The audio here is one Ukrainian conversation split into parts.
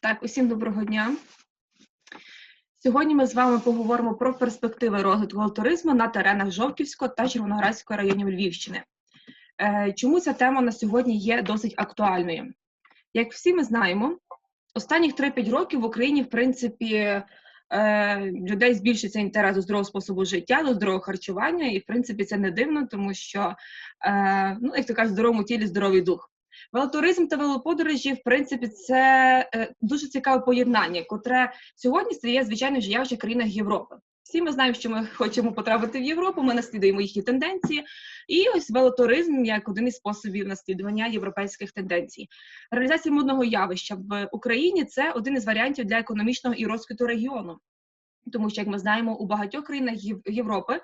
Так, усім доброго дня. Сьогодні ми з вами поговоримо про перспективи розвитку туризму на теренах Жовківського та Червоноградського районів Львівщини. Е, Чому ця тема на сьогодні є досить актуальною? Як всі ми знаємо, останніх 3-5 років в Україні, в принципі, е, людей збільшиться інтерес до здорового способу життя, до здорового харчування, і в принципі це не дивно, тому що, е, ну як то кажуть, в здоровому тілі здоровий дух. Велотуризм та велоподорожі, в принципі, це е, дуже цікаве поєднання, котре сьогодні стає звичайно вже в країнах Європи. Всі ми знаємо, що ми хочемо потрапити в Європу, ми наслідуємо їхні тенденції. І ось велотуризм як один із способів наслідування європейських тенденцій. Реалізація модного явища в Україні це один із варіантів для економічного і розквіту регіону. Тому що, як ми знаємо, у багатьох країнах Європи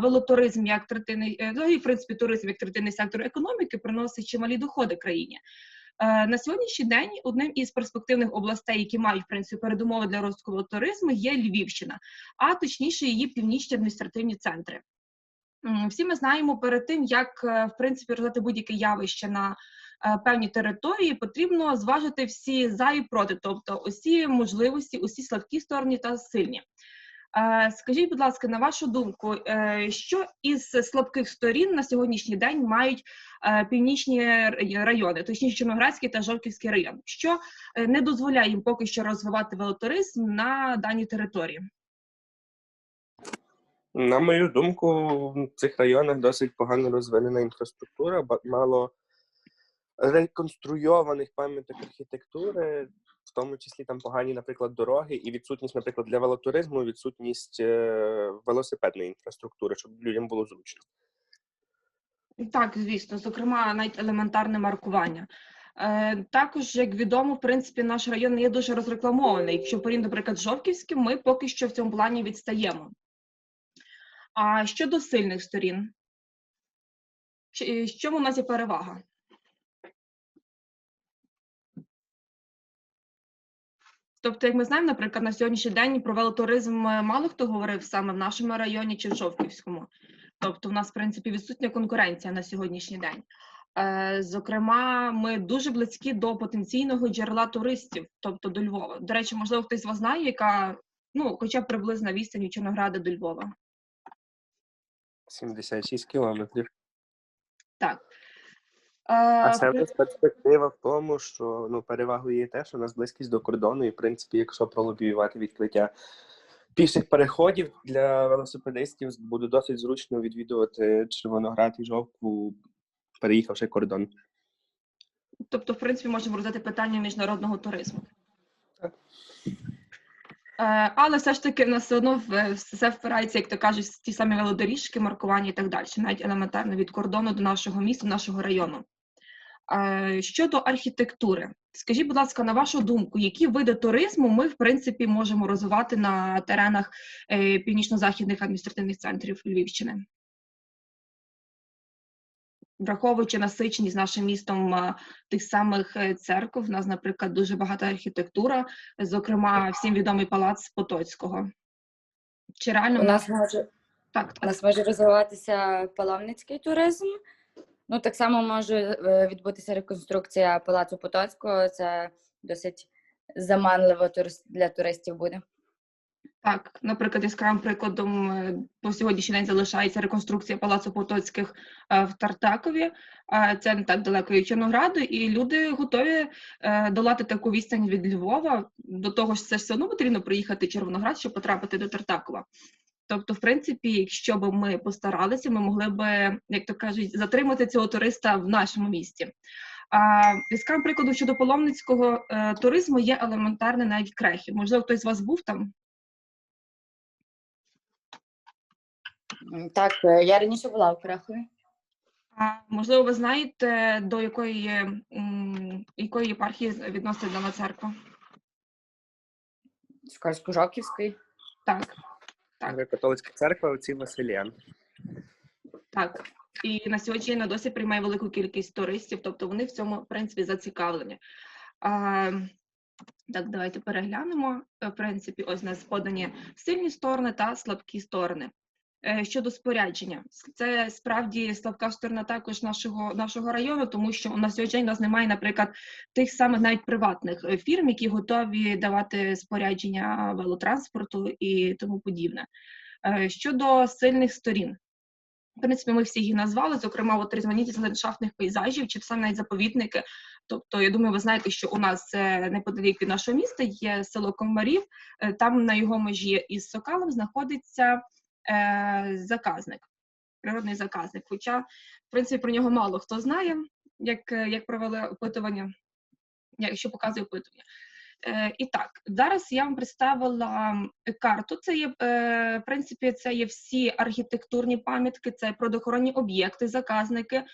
велотуризм як третинний, е, ну і в принципі туризм як третинний сектор економіки приносить чималі доходи країні. Е, На сьогоднішній день одним із перспективних областей, які мають в принципі передумови для розвитку велотуризму, є Львівщина, а точніше її північні адміністративні центри. Всі ми знаємо перед тим, як е, в принципі розвивати будь-яке явище на е, певній території, потрібно зважити всі за і проти, тобто усі можливості, усі слабкі сторони та сильні. Е, Скажіть, будь ласка, на вашу думку, е, що із слабких сторін на сьогоднішній день мають північні райони, точніше Чорноградський та Жовківський район, що не дозволяє їм поки що розвивати велотуризм на даній території? На мою думку, в цих районах досить погано розвинена інфраструктура, мало реконструйованих пам'яток архітектури, в тому числі там погані, наприклад, дороги, і відсутність, наприклад, для велотуризму, відсутність е, велосипедної інфраструктури, щоб людям було зручно. Так, звісно, зокрема, навіть елементарне маркування. Е, також, як відомо, в принципі, наш район є дуже розрекламований. Якщо порівняти, наприклад, з Жовківським, ми поки що в цьому плані відстаємо. А щодо сильних сторін, Чи- в у нас є перевага? Тобто, як ми знаємо, наприклад, на сьогоднішній день про велотуризм е, мало хто говорив саме в нашому районі чи в Жовківському. Тобто, в нас, в принципі, відсутня конкуренція на сьогоднішній день. Е, Зокрема, ми дуже близькі до потенційного джерела туристів, тобто до Львова. До речі, можливо, хтось з вас знає, яка ну, хоча б приблизна відстань від Чорнограда до Львова. 76 кілометрів. Так. А це при- в нас перспектива в тому, що ну перевагою є те, що у нас близькість до кордону, і в принципі, якщо пролобіювати відкриття піших переходів для велосипедистів, буде досить зручно відвідувати Червоноград і Жовкву, переїхавши кордон. Тобто, в принципі, можемо роздати питання міжнародного туризму. Так. Е, Але все ж таки в нас все одно все впирається, як то кажуть, ті самі велодоріжки, маркування і так далі, навіть елементарно від кордону до нашого міста, нашого району. Е, Щодо архітектури, скажіть, будь ласка, на вашу думку, які види туризму ми, в принципі, можемо розвивати на теренах е, північно-західних адміністративних центрів Львівщини? Враховуючи насиченість нашим містом е, тих самих е, церкв, у нас, наприклад, дуже багата архітектура, зокрема, всім відомий палац Потоцького. Чи реально У нас може так, у нас може розвиватися паломницький туризм. Ну так само може е, відбутися реконструкція палацу Потоцького. Це досить заманливо для туристів буде. Так, наприклад, яскравим прикладом е, по сьогоднішній день залишається реконструкція палацу Потоцьких е, в Тартакові. Е, Це не так далеко від Чорнограду, і люди готові е, долати таку відстань від Львова. До того ж, це ж все одно потрібно приїхати в Червоноград, щоб потрапити до Тартакова. Тобто, в принципі, якщо б ми постаралися, ми могли б, як то кажуть, затримати цього туриста в нашому місті. А яскравим прикладом щодо паломницького е, туризму є елементарний навіть крехів. Можливо, хтось з вас був там? Так, е, я раніше була в Крахові. А, можливо, ви знаєте, до якої, якої єпархії відносить дана церква? Скальсько-Жовківської. Так, Так. Католицька церква отці Василіан. так. І на сьогодні вона досі приймає велику кількість туристів, тобто вони в цьому, в принципі, зацікавлені. А, так, давайте переглянемо. В принципі, ось у нас подані сильні сторони та слабкі сторони. Е, Щодо спорядження, це справді слабка сторона також нашого нашого району, тому що у нас сьогодні у нас немає, наприклад, тих самих навіть приватних е, фірм, які готові давати спорядження велотранспорту і тому подібне. Е, Щодо сильних сторін, в принципі, ми всі їх назвали, зокрема, от різноманітність ландшафтних пейзажів чи саме навіть заповідники. Тобто, я думаю, ви знаєте, що у нас неподалік від нашого міста є село Комарів, там на його межі із Сокалом знаходиться е, заказник, природний заказник. Хоча, в принципі, про нього мало хто знає, як, е, як провели опитування, як- що показує опитування. Е, і так, зараз я вам представила карту. Це є, е, в принципі, це є всі архітектурні пам'ятки, це продохоронні об'єкти, заказники,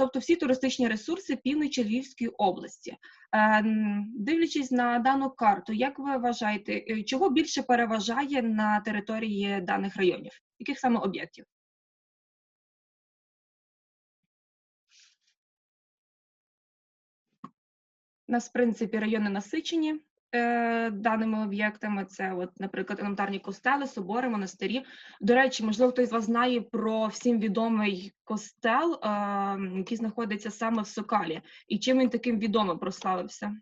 тобто всі туристичні ресурси півночі Львівської області. Е, Дивлячись на дану карту, як ви вважаєте, е, чого більше переважає на території даних районів? Яких саме об'єктів? У нас, в принципі, райони насичені е, даними об'єктами. Це, от, наприклад, елементарні костели, собори, монастирі. До речі, можливо, хтось з вас знає про всім відомий костел, е, який знаходиться саме в Сокалі. І чим він таким відомим прославився?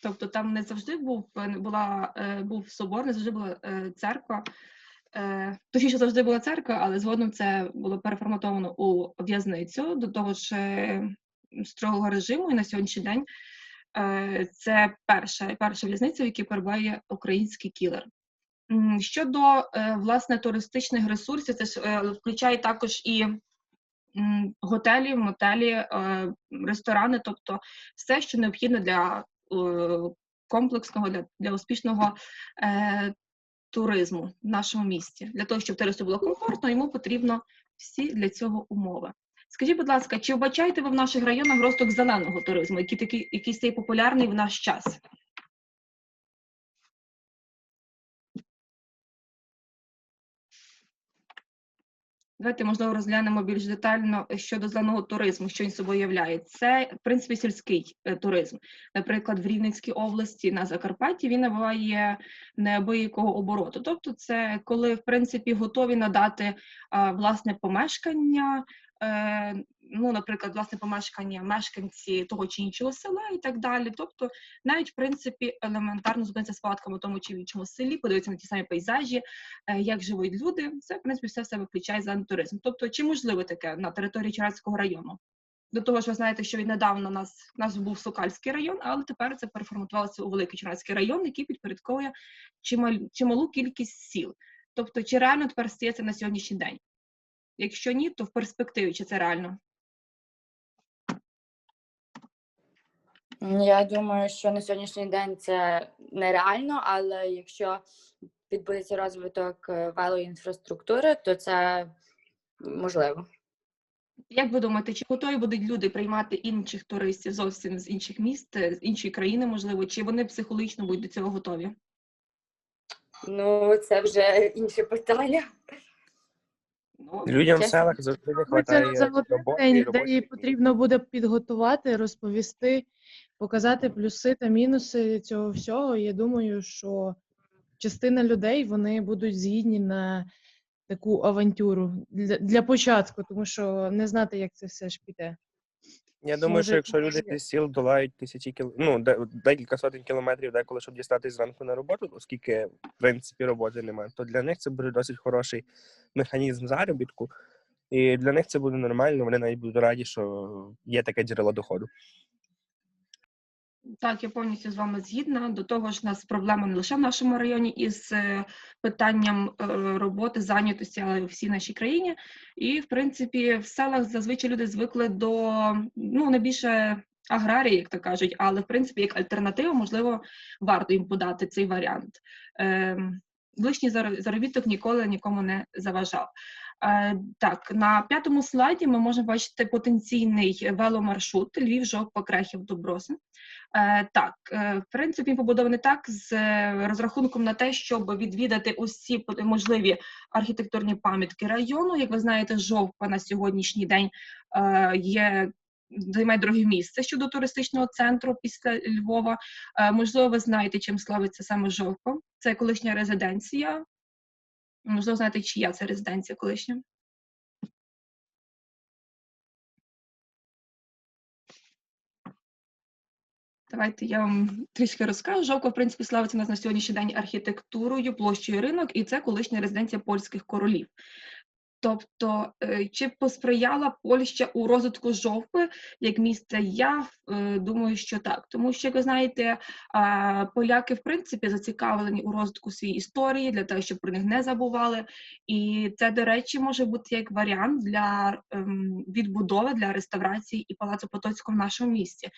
Тобто там не завжди був була е, був собор, не завжди була церква. Е, Точніше, завжди була церква, але згодом це було переформатовано у в'язницю до того ж е, строгого режиму. І на сьогоднішній день е, це перша перша в'язниця, в якій перебуває український кілер. Щодо власне туристичних ресурсів, це ж включає також і готелі, мотелі, ресторани, тобто все, що необхідно для комплексного, для, для успішного туризму в нашому місті. Для того, щоб туристу було комфортно, йому потрібно всі для цього умови. Скажіть, будь ласка, чи вбачаєте ви в наших районах розвиток зеленого туризму, який такий, який стає популярний в наш час? Давайте, можливо, розглянемо більш детально щодо зеленого туризму, що він собою являє. Це, в принципі, сільський е, туризм. Наприклад, в Рівненській області на Закарпатті він набуває неабиякого обороту. Тобто, це коли, в принципі, готові надати власне помешкання, е, ну, наприклад, власне помешкання мешканці того чи іншого села і так далі. Тобто, навіть в принципі елементарно зупинитися з палатками в тому чи в іншому селі, подивитися на ті самі пейзажі, е, як живуть люди. Це в принципі все в себе включає зелений туризм. Тобто, чи можливо таке на території Черкаського району? До того ж, ви знаєте, що віднедавна у нас у нас був Сокальський район, але тепер це переформатувалося у Великий Черкаський район, який підпорядковує чималь, чималу кількість сіл. Тобто, чи реально тепер стається на сьогоднішній день? Якщо ні, то в перспективі чи це реально? Я думаю, що на сьогоднішній день це нереально, але якщо відбудеться розвиток е, велоінфраструктури, то це можливо. Як ви думаєте, чи готові будуть люди приймати інших туристів зовсім з інших міст, е, з іншої країни, можливо, чи вони психологічно будуть до цього готові? Ну, це вже інше питання. Ну, Людям в селах завжди не Це вистачає за один роботи і день, де її потрібно буде підготувати, розповісти, показати плюси та мінуси цього всього. Я думаю, що частина людей вони будуть згідні на таку авантюру для, для початку, тому що не знати, як це все ж піде. Я думаю, Може, що якщо люди зі сіл долають тисячі кіл... ну, декілька сотень кілометрів деколи, щоб дістатись зранку на роботу, оскільки в принципі роботи немає, то для них це буде досить хороший механізм заробітку. І для них це буде нормально, вони навіть будуть раді, що є таке джерело доходу. Так, я повністю з вами згідна. До того ж, у нас проблема не лише в нашому районі із е, питанням е, роботи, зайнятості, але й у всій нашій країні. І, в принципі, в селах зазвичай люди звикли до ну не більше аграрії, як то кажуть, але в принципі як альтернатива, можливо, варто їм подати цей варіант. Ем, Лишній заробіток ніколи нікому не заважав. Е, Так, на п'ятому слайді ми можемо бачити потенційний веломаршрут Львів, Жовква, Крехів, Добросин. Е, Так, е, в принципі, він побудований так з розрахунком на те, щоб відвідати усі можливі архітектурні пам'ятки району. Як ви знаєте, Жовква на сьогоднішній день є займає друге місце щодо туристичного центру після Львова. Можливо, ви знаєте, чим славиться саме Жовко. Це колишня резиденція. Можливо, знаєте, чия це резиденція колишня. Давайте я вам трішки розкажу. Жовко, в принципі, славиться нас на сьогоднішній день архітектурою, площею ринок, і це колишня резиденція польських королів. Тобто, е, чи посприяла Польща у розвитку Жовкви як міста? Я е, думаю, що так. Тому що, як ви знаєте, поляки в принципі зацікавлені у розвитку своєї історії для того, щоб про них не забували. І це, до речі, може бути як варіант для ем, відбудови для реставрації і палацу Потоцького в нашому місті.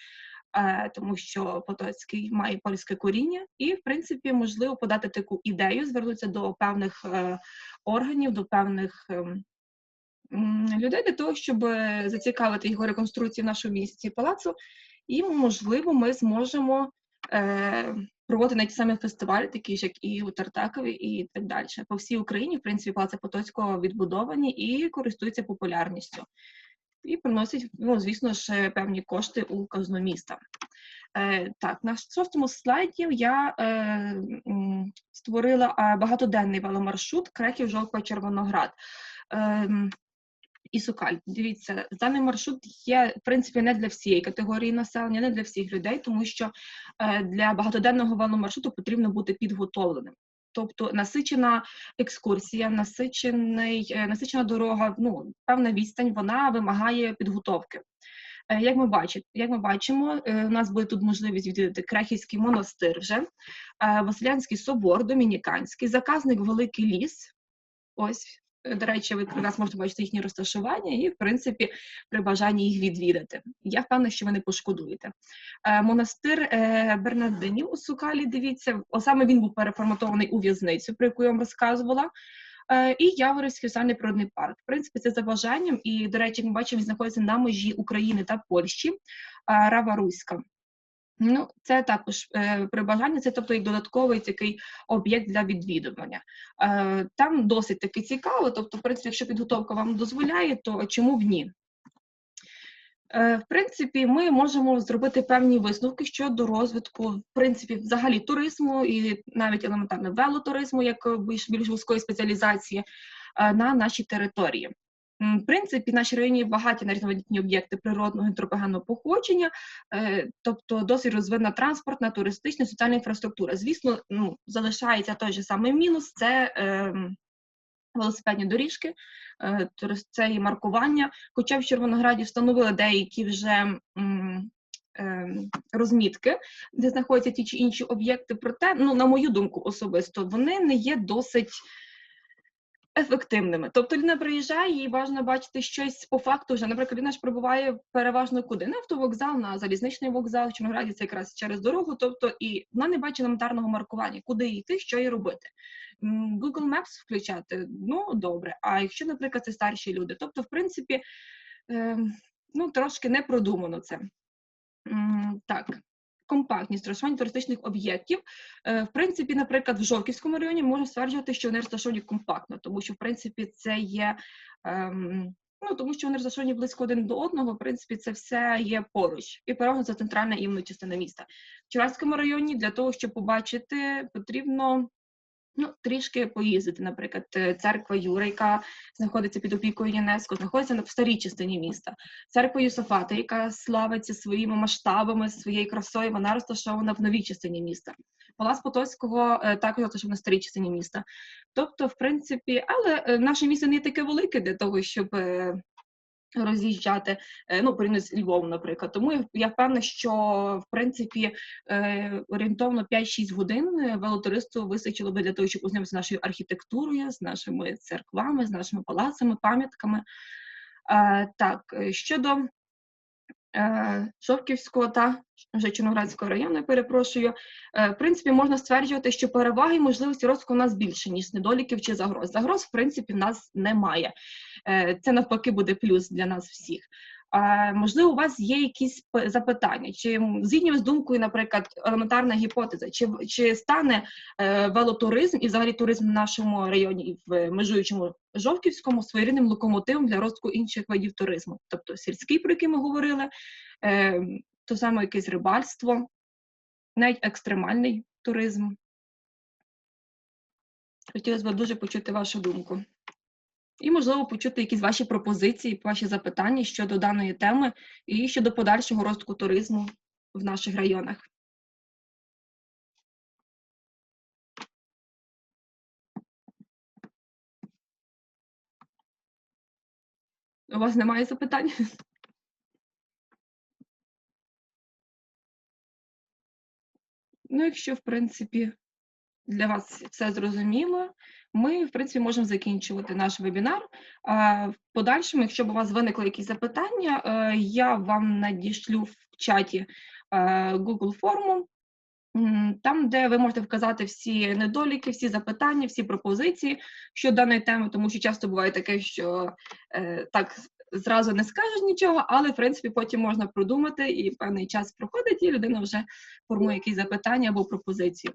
Е, Тому що Потоцький має польське коріння, і в принципі можливо подати таку ідею, звернутися до певних е, органів, до певних ем, людей для того, щоб зацікавити його реконструкцію в нашому місті палацу, і можливо, ми зможемо е, проводити навіть самі фестивалі, такі ж як і у Тартакові, і так далі. По всій Україні, в принципі, палаци Потоцького відбудовані і користуються популярністю. І приносять, ну, звісно ж, певні кошти у казну міста. Е, так, на шостому слайді я е, створила е, багатоденний веломаршрут Креків Жовква Червоноград. Ем, і Сокаль. Дивіться, даний маршрут є в принципі не для всієї категорії населення, не для всіх людей, тому що е, для багатоденного веломаршруту потрібно бути підготовленим. Тобто насичена екскурсія, насичений, е, насичена дорога, ну певна відстань, вона вимагає підготовки. Е, Як ми бачимо, як ми бачимо, у нас буде тут можливість відвідати Крехівський монастир вже, е, Василянський собор, Домініканський, заказник Великий ліс. Ось, до речі, ви якраз можете бачити їхні розташування і, в принципі, при бажанні їх відвідати. Я впевнена, що ви не пошкодуєте. Е, Монастир е, Бернардинів у Сукалі, дивіться, саме він був переформатований у в'язницю, про яку я вам розказувала. Е, І Яворівський соціальний природний парк. В принципі, це за бажанням. І, до речі, ми бачимо, він знаходиться на межі України та Польщі, е, Рава Руська. Ну, це також е, при бажанні, це тобто як додатковий такий об'єкт для відвідування. Е, там досить таки цікаво, тобто, в принципі, якщо підготовка вам дозволяє, то чому б ні? Е, В принципі, ми можемо зробити певні висновки щодо розвитку, в принципі, взагалі туризму і навіть елементарно велотуризму, як більш більш вузької спеціалізації е, на нашій території. В принципі, наші районі багаті на різноманітні об'єкти природного і походження, е, тобто досить розвинена транспортна, туристична, соціальна інфраструктура. Звісно, ну, залишається той же самий мінус це ем, велосипедні доріжки, е, це і маркування. Хоча в Червонограді встановили деякі вже м, ем, розмітки, де знаходяться ті чи інші об'єкти, проте, ну, на мою думку особисто, вони не є досить ефективними. Тобто людина приїжджає, їй важливо бачити щось по факту вже. Наприклад, людина ж прибуває переважно куди? На автовокзал, на залізничний вокзал, в Чорнограді це якраз через дорогу. Тобто, і вона не бачить елементарного маркування, куди йти, що їй робити. Google Maps включати, ну добре. А якщо, наприклад, це старші люди, тобто, в принципі, ем, ну трошки не продумано це. Так, компактність розташування туристичних об'єктів. Е, В принципі, наприклад, в Жовківському районі можу стверджувати, що вони розташовані компактно, тому що в принципі це є. ем, Ну, тому що вони розташовані близько один до одного, в принципі, це все є поруч. І переважно це центральна імна частина міста. В Чураському районі для того, щоб побачити, потрібно ну, трішки поїздити. Наприклад, е, церква Юра, яка знаходиться під опікою ЮНЕСКО, знаходиться на- старій частині міста. Церква Юсафата, яка славиться своїми масштабами, своєю красою, вона розташована в новій частині міста. Палац Потоцького е, також розташований в старій частині міста. Тобто, в принципі, але е, наше місто не таке велике для того, щоб роз'їжджати, е, ну, порівняно з Львовом, наприклад. Тому я- впевнена, що в принципі е, орієнтовно 5-6 годин е, велотуристу вистачило би для того, щоб ознайомитися з нашою архітектурою, з нашими церквами, з нашими палацами, пам'ятками. Так, щодо е, Шовківського та вже Чорноградського району, перепрошую, Е, В принципі, можна стверджувати, що переваги і можливості розвитку у нас більше, ніж недоліків чи загроз. Загроз, в принципі, в нас немає. Е, Це навпаки буде плюс для нас всіх. Можливо, у вас є якісь запитання, чи м, згідні з думкою, наприклад, елементарна гіпотеза, чи, чи стане е, велотуризм і взагалі туризм в нашому районі і в межуючому Жовківському своєрідним локомотивом для розвитку інших видів туризму, тобто сільський, про який ми говорили, е, то саме якесь рибальство, навіть екстремальний туризм. Хотілося б дуже почути вашу думку. І, можливо, почути якісь ваші пропозиції, ваші запитання щодо даної теми і щодо подальшого розвитку туризму в наших районах. У вас немає запитань? Ну, якщо, в принципі, для вас все зрозуміло, ми, в принципі, можемо закінчувати наш вебінар. В подальшому, якщо б у вас виникли якісь запитання, е, я вам надішлю в чаті е, Google форму, там, де ви можете вказати всі недоліки, всі запитання, всі пропозиції щодо даної теми, тому що часто буває таке, що е, так зразу не скажеш нічого, але в принципі потім можна продумати, і певний час проходить, і людина вже формує якісь запитання або пропозиції.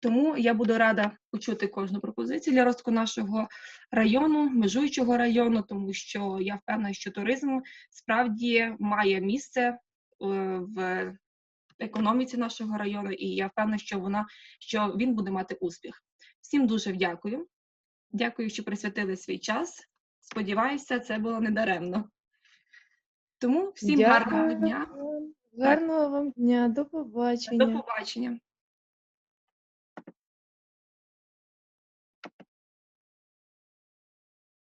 Тому я буду рада почути кожну пропозицію для розвитку нашого району, межуючого району, тому що я впевнена, що туризм справді має місце е, в економіці нашого району, і я впевнена, що вона що він буде мати успіх. Всім дуже дякую. Дякую, що присвятили свій час. Сподіваюся, це було недаремно. Тому всім гарного Дякую дня. вам. Гарного вам дня, до побачення. До побачення.